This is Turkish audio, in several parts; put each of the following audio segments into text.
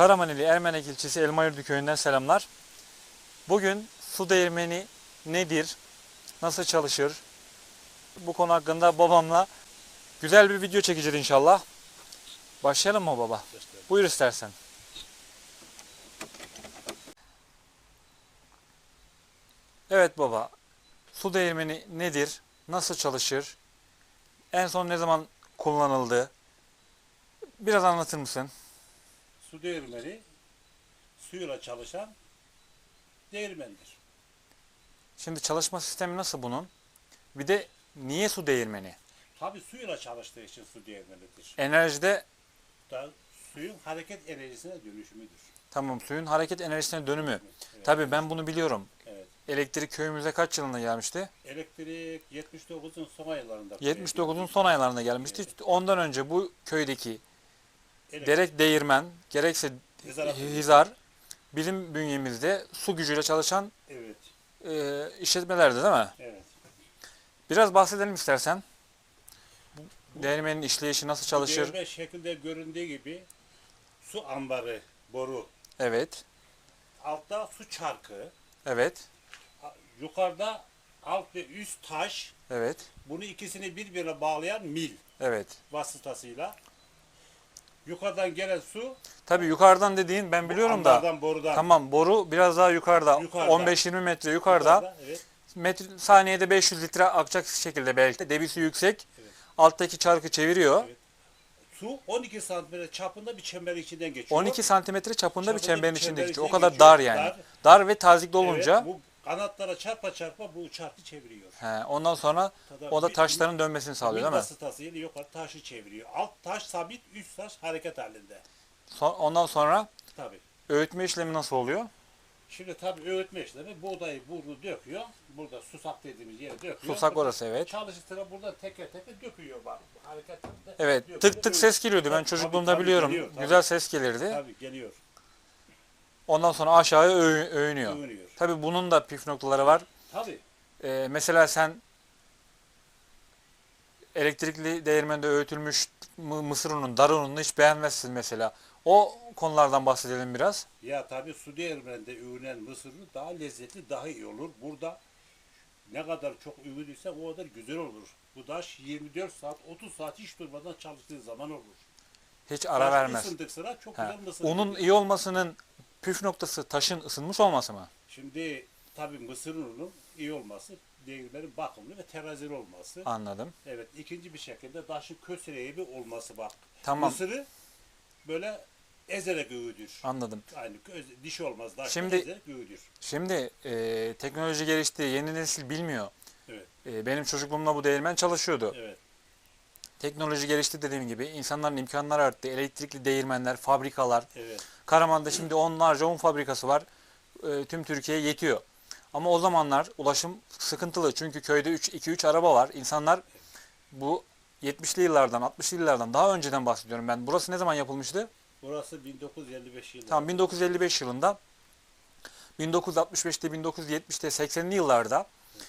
Karamaneli Ermenek ilçesi Elmayurdu köyünden selamlar. Bugün su değirmeni nedir? Nasıl çalışır? Bu konu hakkında babamla güzel bir video çekeceğiz inşallah. Başlayalım mı baba? Buyur istersen. Evet baba. Su değirmeni nedir? Nasıl çalışır? En son ne zaman kullanıldı? Biraz anlatır mısın? Su değirmeni suyla çalışan değirmendir. Şimdi çalışma sistemi nasıl bunun? Bir de niye su değirmeni? Tabi suyla çalıştığı için su değirmenidir. Enerjide Da suyun hareket enerjisine dönüşümüdür. tamam suyun hareket enerjisine dönümü. Evet. Tabii ben bunu biliyorum. Evet. Elektrik köyümüze kaç yılında gelmişti? Elektrik 79'un son aylarında. 79'un son aylarında gelmişti. Ondan önce bu köydeki Gerek değirmen, gerekse Hizar- hizar bizim bünyemizde su gücüyle çalışan Evet. e, işletmelerdi değil mi? Evet. Biraz bahsedelim istersen. Bu değirmenin işleyişi nasıl çalışır? Değirmen şekilde göründüğü gibi su ambarı, boru. Evet. Altta su çarkı. Evet. Yukarıda alt ve üst taş. Evet. Bunu ikisini birbirine bağlayan mil Evet. vasıtasıyla. Yukarıdan gelen su Tabii yukarıdan dediğin ben biliyorum da. borudan. Tamam boru biraz daha yukarıda. Yukarıda. 15-20 metre yukarıda. Evet. Metre, saniyede 500 litre akacak şekilde belki. Debisi yüksek. Evet. Alttaki çarkı çeviriyor. Evet. Su 12 santimetre çapında bir çember içinden geçiyor. 12 santimetre çapında bir Çapında çemberin bir içinde çember geçiyor. O içinden kadar geçiyor. dar yani. Dar. Dar ve tazikli Evet, olunca bu kanatlara çarpa çarpa bu çarkı çeviriyor. he, ondan sonra Tada- o da bir- taşların dönmesini sağlıyor değil mi? vasıtasıyla yukarı taşı çeviriyor. Alt taş sabit, üst taş hareket halinde. Son- ondan sonra Tabi. öğütme işlemi nasıl oluyor? Şimdi tabi öğütme işlemi buğdayı burada döküyor. Burada susak dediğimiz yere döküyor. Susak Burada orası evet. Çalıştıra burada teker teker döküyor bak. Hareket halinde Evet döküyor. tık tık Öğüt- ses geliyordu ben Tabii, çocukluğumda tabii, biliyorum. geliyor, tabii. Güzel ses gelirdi. Tabi geliyor. Ondan sonra aşağıya öğ- öğünüyor. Övünüyor. Tabii bunun da püf noktaları var. Tabi. Ee, mesela sen elektrikli değirmende öğütülmüş mı- mısır ununu, dar ununu hiç beğenmezsin mesela. O konulardan bahsedelim biraz. Ya tabi su değirmeninde övünen mısır unu daha lezzetli, daha iyi olur. Burada ne kadar çok övünürse o kadar güzel olur. Bu taş 24 saat, 30 saat hiç durmadan çalıştığı zaman olur. Hiç ara Taş vermez. ısındık sıra çok güzel mısır. Unun iyi olmasının püf noktası taşın ısınmış olması mı? Şimdi tabi mısır ununun iyi olması, değirmenin bakımlı ve terazili olması. Anladım. Evet, ikinci bir şekilde taşın kösele gibi olması bak. Tamam. Mısırı böyle ezerek övüdür. Anladım. Aynı göz, diş olmaz, taş Şimdi- ezerek övüdür. Şimdi e, teknoloji gelişti. Yeni nesil bilmiyor. Evet. E, benim çocukluğumda bu değirmen çalışıyordu. Evet. Teknoloji gelişti dediğim gibi. insanların imkanları arttı. Elektrikli değirmenler, fabrikalar. Evet. Karaman'da şimdi onlarca un fabrikası var. E, tüm Türkiye'ye yetiyor. Ama o zamanlar ulaşım sıkıntılı. Çünkü köyde 2-3 araba var. İnsanlar bu 70'li yıllardan, 60'lı yıllardan daha önceden bahsediyorum ben. Burası ne zaman yapılmıştı? Burası 1955 yılı. Tamam 1955 yılında 1965'te 1970'te 80'li yıllarda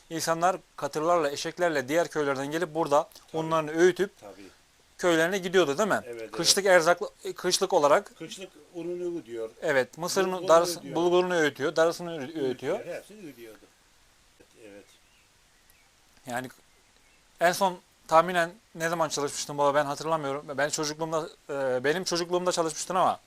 insanlar katırlarla, eşeklerle diğer köylerden gelip burada unlarını öğütüp Tabii. Köylerine gidiyordu değil mi? Evet, evet. Kışlık erzak kışlık olarak Kışlık ununu ödüyor. evet mısırını, Bulgurunu darısı, ödüyor. bulgurunu öğütüyor, darısını öğü- öğütüyor. Hepsini ödüyordu. Evet. Yani en son tahminen ne zaman çalışmıştın baba ben hatırlamıyorum. Ben çocukluğumda e, benim çocukluğumda çalışmıştın ama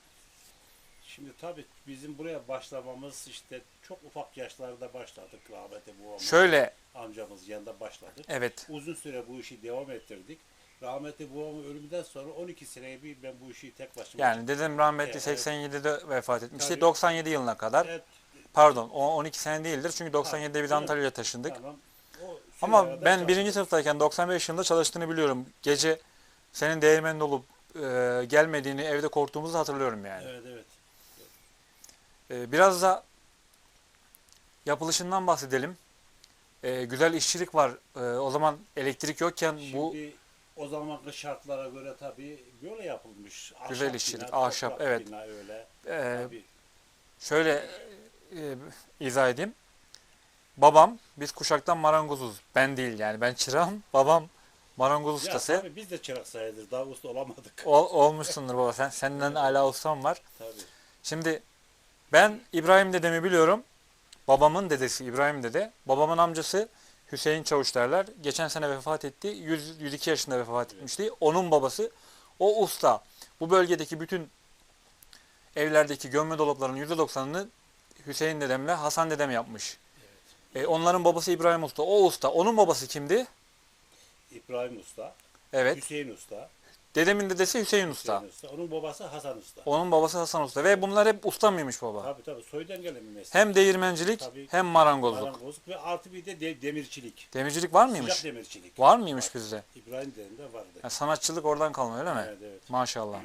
Şimdi tabii bizim buraya başlamamız işte çok ufak yaşlarda başladık. Rahmetli babamız, şöyle amcamız yanında başladık. evet Uzun süre bu işi devam ettirdik. Rahmetli babamın ölümünden sonra 12 seneyi bir ben bu işi tek başıma yani dedem rahmetli Evet. 87'de vefat etmişti. Tabii. 97 yılına kadar. Evet, Pardon o 12 sene değildir çünkü 97'de biz. Antalya'ya taşındık. tamam. O Ama ben birinci çalıştık. sınıftayken 95 yılında çalıştığını biliyorum. Gece senin değirmeninde olup e, gelmediğini evde korktuğumuzu hatırlıyorum yani. Evet evet. E, biraz da yapılışından bahsedelim. E, güzel işçilik var. E, o zaman elektrik yokken bu Şimdi o zamanki şartlara göre tabii böyle yapılmış. Güzel Ahşap işçilik, bina, ahşap, evet. Bina öyle. e, Tabii. şöyle e, izah edeyim. Babam, biz kuşaktan marangozuz. Ben değil yani ben çırağım. Babam marangoz Ya ustası. tabii biz de çırak sayılır. Daha usta olamadık. Ol, olmuşsundur baba sen. Senden hala ustam var. Tabii. Şimdi ben İbrahim dedemi biliyorum. Babamın dedesi İbrahim dede. Babamın amcası Hüseyin Çavuş derler. Geçen sene vefat etti. 100, 102 yaşında vefat etmişti. Onun babası o usta. Bu bölgedeki bütün evlerdeki gömme dolaplarının %90'ını Hüseyin dedemle Hasan dedem yapmış. E, onların babası İbrahim Usta. O usta. Onun babası kimdi? İbrahim Usta, Evet. Hüseyin Usta, Dedemin dedesi Hüseyin Usta. Hüseyin Usta. Onun babası Hasan Usta. Onun babası Hasan Usta. Ve bunlar hep usta mıymış baba? Tabii tabii soydan gelen bir meslek. Hem değirmencilik Tabii. hem marangozluk. Marangozluk ve artı bir de, de demirçilik. Demircilik var mıymış? Sıcak demirçilik. Var mıymış bizde? İbrahim dedemde vardı. Yani sanatçılık oradan kalma öyle mi? Evet evet. Maşallah.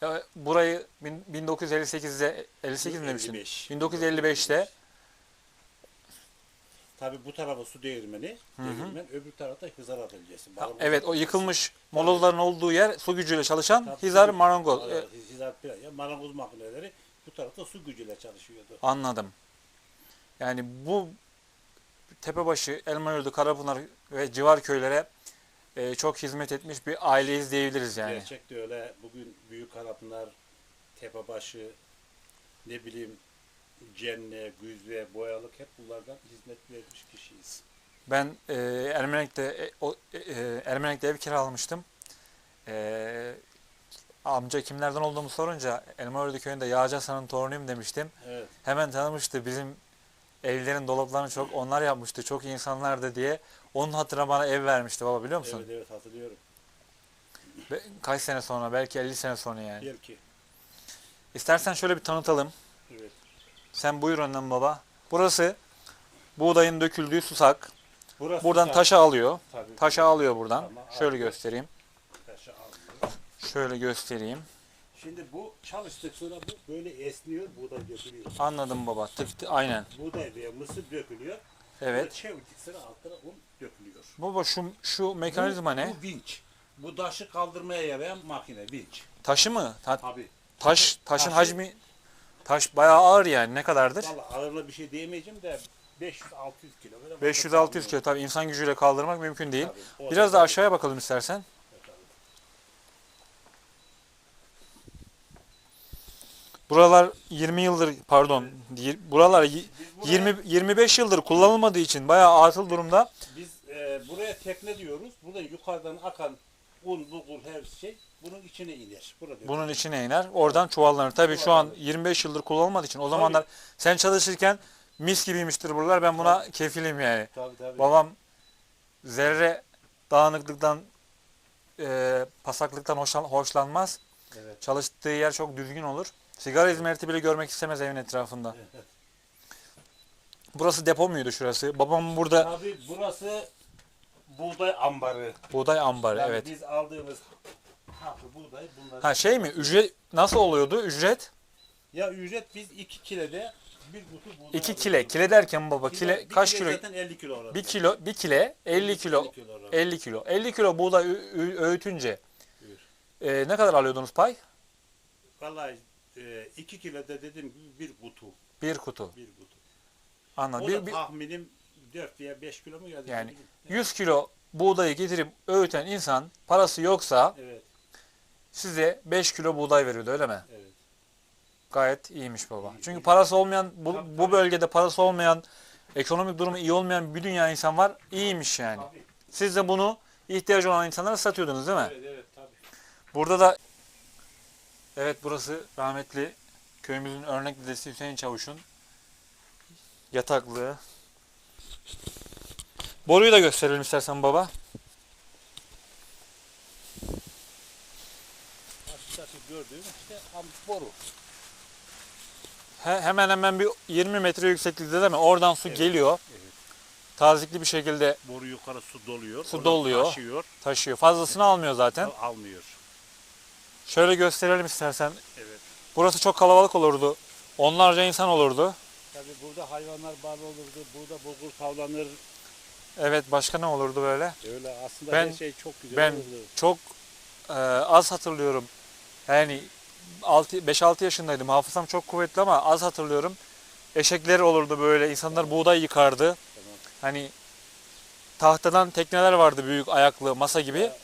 Ya, burayı bin- 1958'de 58 mi demiştin? 55. 1955'te Tabii bu tarafa su değirmeni, hı. değirmen öbür tarafta Hızar Atölyesi. Ha, evet o atölyesi. yıkılmış molozların olduğu yer su gücüyle çalışan Tabii, Hizar tabii. Marangoz. Evet, E, Hizar Playa, marangoz makineleri bu tarafta su gücüyle çalışıyordu. anladım. Yani bu Tepebaşı, Elmayurdu, Karapınar ve civar köylere e, çok hizmet etmiş bir aileyiz diyebiliriz yani. Gerçekte öyle. Bugün Büyük Karapınar, Tepebaşı, ne bileyim Cenne, Güzve, Boyalık hep bunlardan hizmet vermiş kişiyiz. Ben e, Ermenek'te e, o, e, e, Ermenek'te ev kiralamıştım. E, amca kimlerden olduğumu sorunca Elmaörlü köyünde Yağcı Hasan'ın torunuyum demiştim. Evet. Hemen tanımıştı bizim evlerin dolaplarını çok onlar yapmıştı. Çok iyi insanlardı diye. Onun hatırına bana ev vermişti baba biliyor musun? Evet evet hatırlıyorum. Be- Kaç sene sonra belki 50 sene sonra yani. Belki. İstersen şöyle bir tanıtalım. Evet. Sen buyur önden baba. Burası buğdayın döküldüğü susak. Burası Buradan da- taşı alıyor. Tabii. Taşı alıyor buradan. Tamam, Şöyle alıyor. göstereyim. Alıyor. Şöyle göstereyim. Şimdi bu çalıştık sonra bu böyle esniyor, buğday dökülüyor. Anladım baba. Tık tık aynen. Buğday veya mısır dökülüyor. Evet. Çevirdik sıra altına un dökülüyor. Baba şu şu mekanizma bu, ne? Bu vinç. Bu taşı kaldırmaya yarayan makine vinç. Taşı mı? Ta- Tabii. taş taşın Taşı- hacmi taş bayağı ağır yani. Ne kadardır? Valla ağırla bir şey diyemeyeceğim de 500-600 kilo. böyle 500-600 kilo tabii insan gücüyle kaldırmak mümkün değil. Tabii, Biraz da- da aşağıya bakalım istersen. Buralar 20 yıldır pardon buralar y- Biz buraya, 20 25 yıldır kullanılmadığı için bayağı atıl durumda. Biz e, buraya tekne diyoruz. Burada yukarıdan akan un, bulgur her şey bunun içine iner. Burada Bunun içine iner. Oradan çuvallanır. Tabii şu an 25 yıldır kullanılmadığı için o zamanlar sen çalışırken mis gibiymiştir buralar. Ben buna kefilim yani. Tabii tabii. Babam zerre dağınıklıktan e, pasaklıktan hoşlan- hoşlanmaz. Evet. Çalıştığı yer çok düzgün olur. Sigara izmariti bile görmek istemez evin etrafında. Burası depo muydu şurası? Babam burada Tabii burası buğday ambarı. buğday ambarı Yani evet. biz aldığımız hafı buğday bunlar. Ha şey mi? Ücret nasıl oluyordu? Ücret Ya ücret biz 2 kilede bir kutu buğday 2 alıyoruz. kile. Kile derken baba kile bir kaç kilo? Zaten 50 kilo orası. 1 kilo 1 kile 50 kilo 50 kilo orası. 50 kilo. 50 kilo buğday öğütünce e, ne kadar alıyordunuz pay? Vallahi 2 kilo da dediğim gibi bir kutu. Bir kutu. Bir kutu. Anladım. O Bir, da tahminim 4 veya 5 kilo mu geldi? Yani Ne bileyim. 100 kilo buğdayı getirip öğüten insan parası yoksa Evet, size 5 kilo buğday veriyordu öyle mi? evet. Gayet iyiymiş baba. İyi, Çünkü iyi. parası olmayan bu, Tabii, bu bölgede parası olmayan ekonomik durumu iyi olmayan bir dünya insan var. İyiymiş yani. Tabii. Siz de bunu ihtiyacı olan insanlara satıyordunuz değil mi? Evet, evet, tabii. Burada da evet burası rahmetli köyümüzün örnek dedesi Hüseyin Çavuş'un yataklığı. Boruyu da gösterelim istersen baba. Aşağıdaki gördüğüm işte boru. He- hemen hemen bir 20 metre yükseklikte değil mi? Oradan su Evet, geliyor. evet. Tazikli bir şekilde Boru yukarı su doluyor. Su doluyor. Taşıyor, taşıyor. Fazlasını almıyor zaten. almıyor. Şöyle gösterelim istersen. Evet. Burası çok kalabalık olurdu. Onlarca insan olurdu. Tabii burada hayvanlar bağlı olurdu. Burada bulgur tavlanır. Evet başka ne olurdu böyle? Öyle aslında Ben- her şey çok güzel ben- olurdu. Çok e, az hatırlıyorum. Yani 5-6 yaşındaydım. Hafızam çok kuvvetli ama az hatırlıyorum. Eşekler olurdu böyle. İnsanlar buğday yıkardı. Tamam. Hani tahtadan tekneler vardı büyük ayaklı masa gibi. Ya,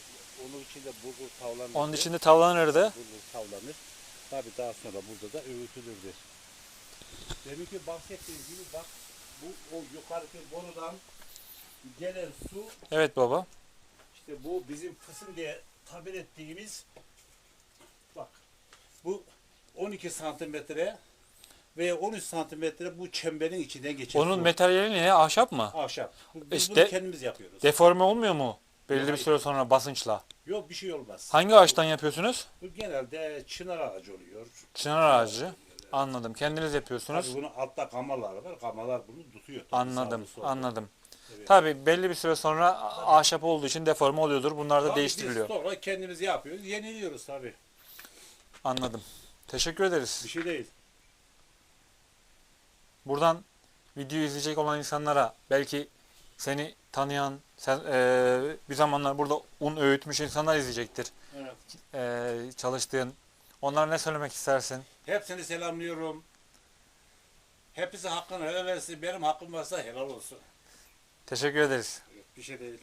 Onun içinde bulgur tavlanır. Onun içinde tavlanırdı. Bulgur tavlanır. Tabi daha sonra burada da öğütülürdü. Demin ki bahsettiğim gibi bak bu o yukarıki borudan gelen su Evet baba. işte bu bizim fısın diye tabir ettiğimiz bak bu 12 santimetre ve 13 santimetre bu çemberin içinden geçer. Onun su. materyali ne? Ahşap mı? ahşap. Biz İşte- bunu kendimiz yapıyoruz. Deforme olmuyor mu? Belli bir Hayır. süre sonra basınçla. Yok bir şey olmaz. Hangi ağaçtan yapıyorsunuz? Bu genelde çınar ağacı oluyor. Çınar ağacı. Anladım. Kendiniz yapıyorsunuz. Tabii bunun altta kamalar var. Kamalar bunu tutuyor. tabii, Anladım. sağda solda. Anladım. Tabii belli bir süre sonra ahşap olduğu için deforme oluyordur. Bunlar da Tabii değiştiriliyor. Biz sonra kendimiz yapıyoruz. Yeniliyoruz tabii. Anladım. Teşekkür ederiz. Bir şey değil. Buradan videoyu izleyecek olan insanlara belki seni tanıyan, sen eee, bir zamanlar burada un öğütmüş insanlar izleyecektir. Evet. Eee, çalıştığın. Onlara ne söylemek istersin? Hepsini selamlıyorum. Hepsi hakkını helal etsin. Benim hakkım varsa helal olsun. Teşekkür ederiz. Bir şey değil.